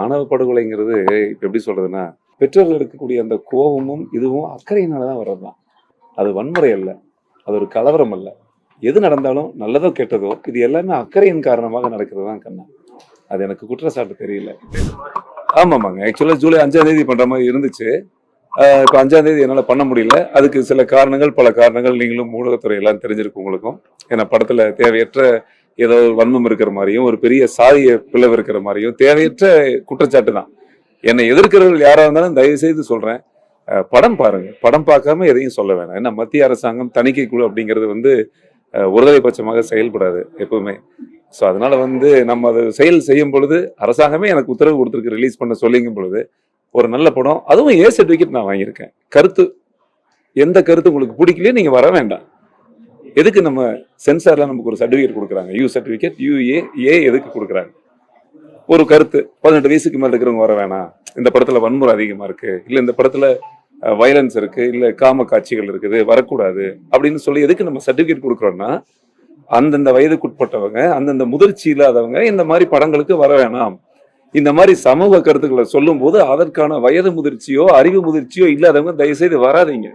ஆணவ படுகொலைங்கிறது இப்போ எப்படி சொல்றதுன்னா பெற்றோர்கள் இருக்கக்கூடிய அந்த கோபமும் இதுவும் அக்கறையினால தான் வர்றதுதான். அது வன்முறை அல்ல. அது ஒரு கலவரம் அல்ல. எது நடந்தாலும் நல்லதோ கெட்டதோ இது எல்லாமே அக்கறையின் காரணமாக நடக்கிறது தான் கண்ணா. அது எனக்கு குற்றச்சாட்டு தெரியல. ஆமாமாங்க. ஆக்சுவலாக ஜூலை அஞ்சாம் தேதி பண்ற மாதிரி இருந்துச்சு. இப்போ அஞ்சாம் தேதி என்னால் பண்ண முடியல. அதுக்கு சில காரணங்கள் பல காரணங்கள் நீங்களும் ஊடகத்துறை எல்லாம் தெரிஞ்சிருக்கு உங்களுக்கும். ஏன்னா படத்தில் தேவையற்ற ஏதோ வன்மம் இருக்கிற மாதிரியும் ஒரு பெரிய சாதிய பிளவு இருக்கிற மாதிரியும் தேவையற்ற குற்றச்சாட்டு தான். என்னை எதிர்க்கிறவர்கள் யாராக இருந்தாலும் தயவு செய்து சொல்றேன் படம் பாருங்க. படம் பார்க்காம எதையும் சொல்ல வேணாம். ஏன்னா மத்திய அரசாங்கம் தணிக்கை குழு அப்படிங்கிறது வந்து ஒருதலை பட்சமாக செயல்படாது எப்பவுமே. ஸோ அதனால வந்து நம்ம அதை செயல் செய்யும் பொழுது அரசாங்கமே எனக்கு உத்தரவு கொடுத்துருக்கு ரிலீஸ் பண்ண சொல்லிங்கும் பொழுது ஒரு நல்ல படம். அதுவும் ஏ சர்டிஃபிகேட் நான் வாங்கியிருக்கேன். கருத்து. எந்த கருத்து உங்களுக்கு பிடிக்கலையே நீங்கள் வர வேண்டாம். எதுக்கு நம்ம சென்சார்ல நமக்கு ஒரு சர்டிஃபிகேட் கொடுக்குறாங்க? யூ சர்டிஃபிகேட் யூஏ ஏ எதுக்கு கொடுக்குறாங்க? ஒரு கருத்து. பதினெட்டு வயசுக்கு மேல இருக்கிறவங்க வர வேணாம். இந்த படத்துல வன்முறை அதிகமா இருக்கு. இல்ல இந்த படத்துல வயலன்ஸ் இருக்கு. இல்ல காம காட்சிகள் இருக்குது. வரக்கூடாது. அப்படின்னு சொல்லி எதுக்கு நம்ம சர்டிஃபிகேட் கொடுக்குறோம்னா அந்தந்த வயதுக்குட்பட்டவங்க அந்தந்த முதிர்ச்சி இல்லாதவங்க இந்த மாதிரி படங்களுக்கு வர வேணாம். இந்த மாதிரி சமூக கருத்துக்களை சொல்லும்போது அதற்கான வயது முதிர்ச்சியோ அறிவு முதிர்ச்சியோ இல்லாதவங்க தயவுசெய்து வராதீங்க.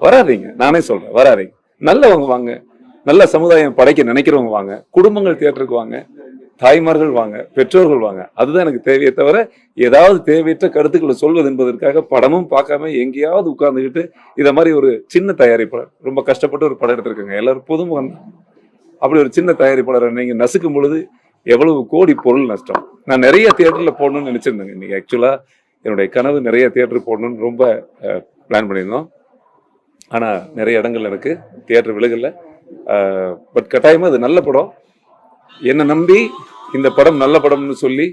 வராதீங்க. நானே சொல்றேன் வராதீங்க. நல்லவங்க வாங்க. நல்ல சமுதாயம் படைக்க நினைக்கிறவங்க வாங்க. குடும்பங்கள் தேட்டருக்கு வாங்க. தாய்மார்கள் வாங்க. பெற்றோர்கள் வாங்க. அதுதான் எனக்கு தேவையே தவிர ஏதாவது தேவையற்ற கருத்துக்களை சொல்வது என்பதற்காக படமும் பார்க்காம எங்கேயாவது உட்கார்ந்துக்கிட்டு இதை மாதிரி ஒரு சின்ன தயாரிப்பாளர் ரொம்ப கஷ்டப்பட்டு ஒரு படம் எடுத்திருக்காங்க. எல்லாரும் புதுமுகம் அப்படி ஒரு சின்ன தயாரிப்பாளரை நீங்கள் நசுக்கும் பொழுது எவ்வளவு கோடி பொருள் நஷ்டம். நான் நிறைய தேட்டரில் போடணும்னு நினச்சிருந்தேங்க. இன்னைக்கு ஆக்சுவலாக என்னுடைய கனவு நிறைய தியேட்டர் போடணும்னு ரொம்ப பிளான் பண்ணியிருந்தோம். ஆனால் நிறைய இடங்கள் எனக்கு தியேட்டர் விலகல பட் கட்டாயமாக அது நல்ல படம். என்னை நம்பி இந்த படம் நல்ல படம்னு சொல்லி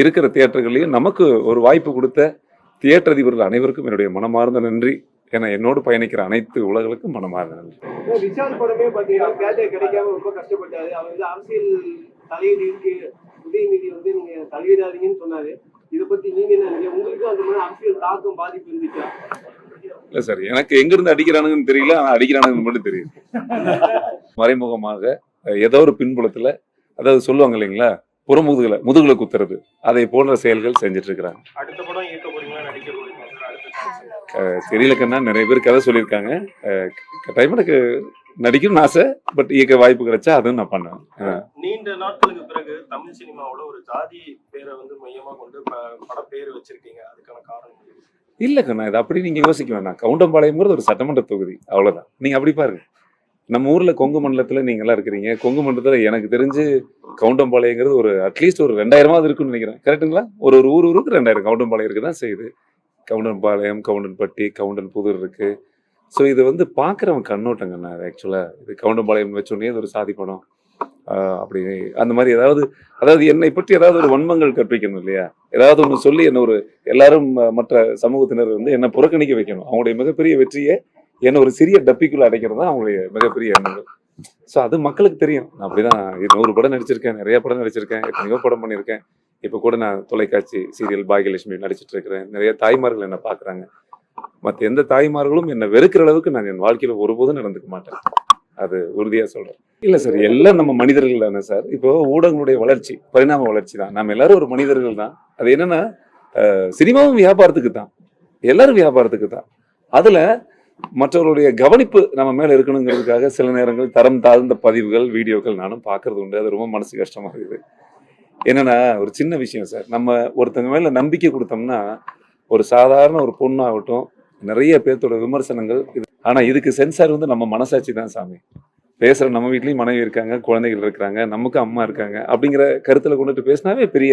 இருக்கிற தியேட்டர்களையும் நமக்கு ஒரு வாய்ப்பு கொடுத்த தியேட்டர் அதிபர்கள் அனைவருக்கும் என்னுடைய மனமார்ந்த நன்றி. என என்னோடு பயணிக்கிற அனைத்து உலகளுக்கும் மனமார்ந்த நன்றி. ஏன்னா விஷால் படமே பாத்தீங்கன்னா கிடைக்காம ரொம்ப கஷ்டப்பட்டாரு. அவர் வந்து அரசியல் தலையீடு உதயநிதி வந்து நீங்க தலையிடாதீங்கன்னு சொன்னாரு. இத பத்தி நீங்க என்ன நினைக்கிறீங்க? அந்த மாதிரி அரசியல் தாக்கம் பாதிப்பு இருந்துச்சா? இல்ல சார் எனக்கு எங்கிருந்து அடிக்கிறானுங்கன்னு தெரியல ஆனா அடிக்கிறானுங்கன்னு மட்டும் தெரியுது. மறைமுகமாக ஏதோ ஒரு பின்புலத்துல அதாவது சொல்லுவாங்க இல்லைங்களா புறமுதுகுல முதுகுல குத்துறது. அதை போன்ற செயல்கள் செஞ்சுட்டு இருக்கிறாங்க. தெரியல கண்ணா நிறைய பேர் கதை சொல்லியிருக்காங்க. கட்டாயமா எனக்கு நடிக்கணும்னு ஆசை பட் இயக்க வாய்ப்பு கிடைச்சா அதுவும் நான் பண்ணுவேன். நீண்ட நாட்களுக்கு பிறகு தமிழ் சினிமாவுல ஒரு ஜாதி பேரை வந்து மையமா கொண்டு பட பேர் வச்சிருக்கீங்க. அதுக்கான காரணம்? இல்லை கண்ணா இது அப்படி நீங்கள் யோசிக்க வேணாம். கவுண்டம்பாளையம்ங்கிறது ஒரு சட்டமன்ற தொகுதி அவ்வளோதான் நீங்கள் அப்படி பாருங்க. நம்ம ஊரில் கொங்கு மண்டலத்தில் நீங்கள் எல்லாம் இருக்கிறீங்க. கொங்கு மண்டலத்தில் எனக்கு தெரிஞ்சு கவுண்டம்பாளையங்கிறது ஒரு அட்லீஸ்ட் ஒரு ரெண்டாயிரமாவது இருக்குன்னு நினைக்கிறேன். கரெக்ட்டுங்களா ஒரு ஒரு ஊர் ஊருக்கு ரெண்டாயிரம் கவுண்டம்பாளையம் இருக்கு தான் செய்யுது. கவுண்டன்பாளையம் கவுண்டன்பட்டி கவுண்டன் புதூர் இருக்குது ஸோ இது வந்து பார்க்குறவன் கண்ணோட்டங்கண்ணா ஆக்சுவலாக இது கவுண்டம்பாளையம் வச்சோடனே இது ஒரு சாதி படம். அப்படி அந்த மாதிரி ஏதாவது அதாவது என்னை பற்றி ஏதாவது ஒரு வன்மங்கள் கற்பிக்கணும் இல்லையா? ஏதாவது ஒன்று சொல்லி என்ன ஒரு எல்லாரும் மற்ற சமூகத்தினர் வந்து என்னை புறக்கணிக்க வைக்கணும். அவங்களுடைய மிகப்பெரிய வெற்றியை என்ன ஒரு சிறிய டப்பிக்குள்ள அடைக்கிறது தான் அவங்களுடைய மிகப்பெரிய எண்ணங்கள். ஸோ அது மக்களுக்கு தெரியும். நான் அப்படிதான் நூறு படம் நடிச்சிருக்கேன் நிறைய படம் நடிச்சிருக்கேன் எத்தனையோ படம் பண்ணியிருக்கேன். இப்போ கூட நான் தொலைக்காட்சி சீரியல் பாகியலட்சுமி நடிச்சிட்டு இருக்கிறேன் நிறைய தாய்மார்கள் என்ன பார்க்குறாங்க. மற்ற எந்த தாய்மார்களும் என்னை வெறுக்கிற அளவுக்கு நான் என் வாழ்க்கையில் ஒருபோதும் நடந்துக்க மாட்டேன். அது உறுதியாக சொல்கிறேன் இல்லை சார் எல்லாம் நம்ம மனிதர்கள் தானே சார் இப்போ ஊடகங்களுடைய வளர்ச்சி பரிணாம வளர்ச்சி தான். நம்ம எல்லாரும் ஒரு மனிதர்கள் தான். அது என்னன்னா சினிமாவும் வியாபாரத்துக்கு தான். எல்லாரும் வியாபாரத்துக்கு தான். அதில் மற்றவர்களுடைய கவனிப்பு நம்ம மேலே இருக்கணுங்கிறதுக்காக சில நேரங்கள் தரம் தாழ்ந்த பதிவுகள் வீடியோக்கள் நானும் பார்க்கறது உண்டு. அது ரொம்ப மனசு கஷ்டமாக இருக்குது. என்னன்னா ஒரு சின்ன விஷயம் சார் நம்ம ஒருத்தங்க மேலே நம்பிக்கை கொடுத்தோம்னா ஒரு சாதாரண ஒரு பொண்ணாகட்டும் நிறைய பேர்த்தோட விமர்சனங்கள் இது ஆனா இதுக்கு சென்சார் வந்து நம்ம மனசாட்சி தான் சாமி. பேசுகிற நம்ம வீட்லேயும் மனைவி இருக்காங்க குழந்தைகள் இருக்கிறாங்க நமக்கு அம்மா இருக்காங்க அப்படிங்கிற கருத்துல கொண்டுட்டு பேசினாவே பெரிய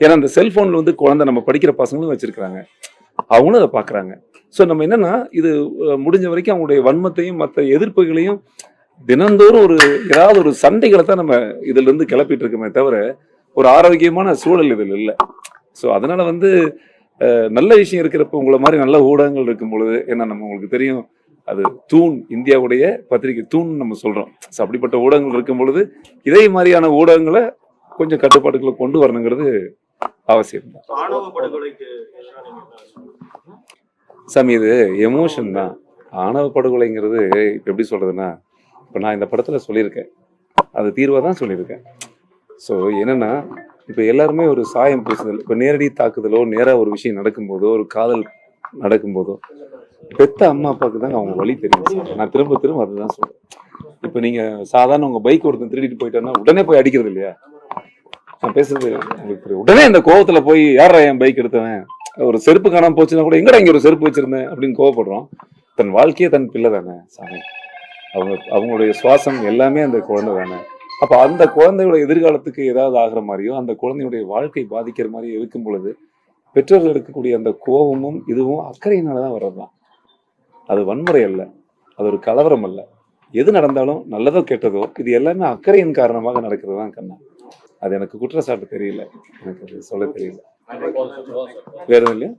ஏன்னா அந்த செல்ஃபோனில் வந்து குழந்தை நம்ம படிக்கிற பசங்களும் வச்சிருக்காங்க அவங்களும் அதை பார்க்குறாங்க ஸோ நம்ம என்னன்னா இது முடிஞ்ச வரைக்கும் அவங்களுடைய வன்மத்தையும் மற்ற எதிர்ப்புகளையும் தினந்தோறும் ஒரு ஏதாவது ஒரு சண்டைகளை தான் நம்ம இதுல இருந்து கிளப்பிட்டு இருக்கோமே தவிர ஒரு ஆரோக்கியமான சூழல் இதில் இல்லை. ஸோ அதனால வந்து நல்ல விஷயம் இருக்கிறப்ப உங்களை மாதிரி நல்ல ஊடகங்கள் இருக்கும் பொழுது ஏன்னா நம்ம உங்களுக்கு தெரியும் அது தூண் இந்தியாவுடைய பத்திரிகை தூண் நம்ம சொல்றோம். ஸோ அப்படிப்பட்ட ஊடகங்கள் இருக்கும் பொழுது இதே மாதிரியான ஊடகங்களை கொஞ்சம் கட்டுப்பாட்டுக்குள்ள கொண்டு வரணுங்கிறது அவசியம்? சாமி இது எமோஷன் தான். ஆணவ படுகொலைங்கிறது இப்போ எப்படி சொல்றதுன்னா இப்போ நான் இந்த படத்துல சொல்லியிருக்கேன். அது தீர்வாக தான் சொல்லியிருக்கேன். ஸோ என்னன்னா இப்போ எல்லாருமே ஒரு சாயம் பூசுதல் இப்போ நேரடி தாக்குதலோ நேராக ஒரு விஷயம் நடக்கும்போதோ ஒரு காதல் நடக்கும்போதோ பெத்த அம்மா அப்பாவுக்கு தான் அவங்க வழி தெரியும். சார். நான் திரும்ப திரும்ப அதுதான் சொல்றேன். இப்போ நீங்க சாதாரண உங்க பைக் ஒருத்தன் திருடிட்டு போயிட்டோன்னா உடனே போய் அடிக்கிறது இல்லையா? நான் பேசுறது உங்களுக்கு உடனே இந்த கோவத்துல போய் யாரா என் பைக் எடுத்தவன்? ஒரு செருப்பு காணாம போச்சுன்னா கூட எங்கடா இங்க ஒரு செருப்பு வச்சிருந்தேன்? அப்படின்னு கோவப்படுறோம். தன் வாழ்க்கையே தன் பிள்ளை தானே சாமி. அவங்க அவங்களுடைய சுவாசம் எல்லாமே அந்த குழந்தை தானே. அப்ப அந்த குழந்தையோட எதிர்காலத்துக்கு ஏதாவது ஆகிற மாதிரியோ அந்த குழந்தையுடைய வாழ்க்கை பாதிக்கிற மாதிரியோ இருக்கும் பொழுது பெற்றோர்கள் இருக்கக்கூடிய அந்த கோபமும் இதுவும் அக்கறையினால தான் வர்றதுதான். அது வன்முறை அல்ல. அது ஒரு கலவரம் அல்ல. எது நடந்தாலும் நல்லதோ கெட்டதோ இது எல்லாமே அக்கறையின் காரணமாக நடக்கிறது தான் கண்ணா. அது எனக்கு குற்றச்சாட்டு தெரியல. எனக்கு அது சொல்ல தெரியல. வேற இல்லையா?